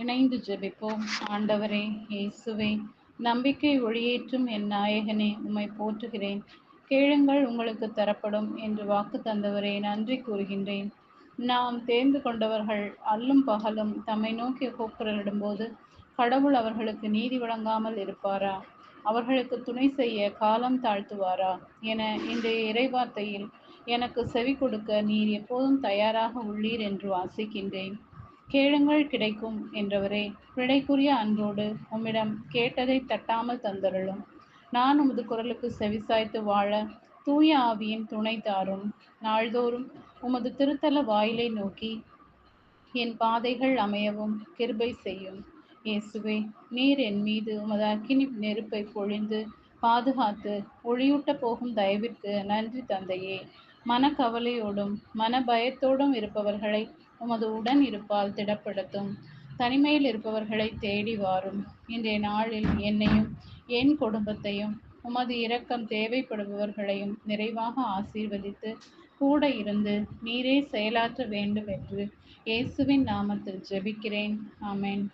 இணைந்து ஜெபிப்போம். ஆண்டவரே இயேசுவே நம்பிக்கை ஒளியேற்றும் என் நாயகனே உம்மை போற்றுகிறேன். கேளுங்கள் உங்களுக்கு தரப்படும் என்று வாக்கு தந்தவரே நன்றி கூறுகின்றேன். நாம் தேர்ந்து கொண்டவர்கள் அல்லும் பகலும் தம்மை நோக்கி கூக்குரலிடும்போது கடவுள் அவர்களுக்கு நீதி வழங்காமல் இருப்பாரா? அவர்களுக்கு துணை செய்ய காலம் தாழ்த்துவாரா? என இன்றைய இறைவார்த்தையில் எனக்கு செவி கொடுக்க நீர் எப்போதும் தயாராக உள்ளீர் என்று வாசிக்கின்றேன். கேளுங்கள் கிடைக்கும் என்றவரே பிழைக்குரிய அன்போடு உம்மிடம் கேட்டதை தட்டாமல் தந்தருளும். நான் உமது குரலுக்கு செவிசாய்த்து வாழ தூய ஆவியின் துணை தாரும். நாள்தோறும் உமது திருத்தல வாயிலை நோக்கி என் பாதைகள் அமையவும் கிருபை செய்யும். இயேசுவே நீர் என் மீது உமது அக்கினி நெருப்பை பொழிந்து பாதுகாத்து ஒளியூட்ட போகும் தயவிற்கு நன்றி தந்தையே. மனக்கவலையோடும் மன பயத்தோடும் இருப்பவர்களை உமது உடன் இருப்பால் திடப்படுத்தும். தனிமையில் இருப்பவர்களை தேடி வாரும். இன்றைய நாளில் என்னையும் என் குடும்பத்தையும் உமது இரக்கம் தேவைப்படுபவர்களையும் நிறைவாக ஆசீர்வதித்து கூட இருந்து நீரே செயலாற்ற வேண்டும் என்று இயேசுவின் நாமத்தில் ஜெபிக்கிறேன். ஆமேன்.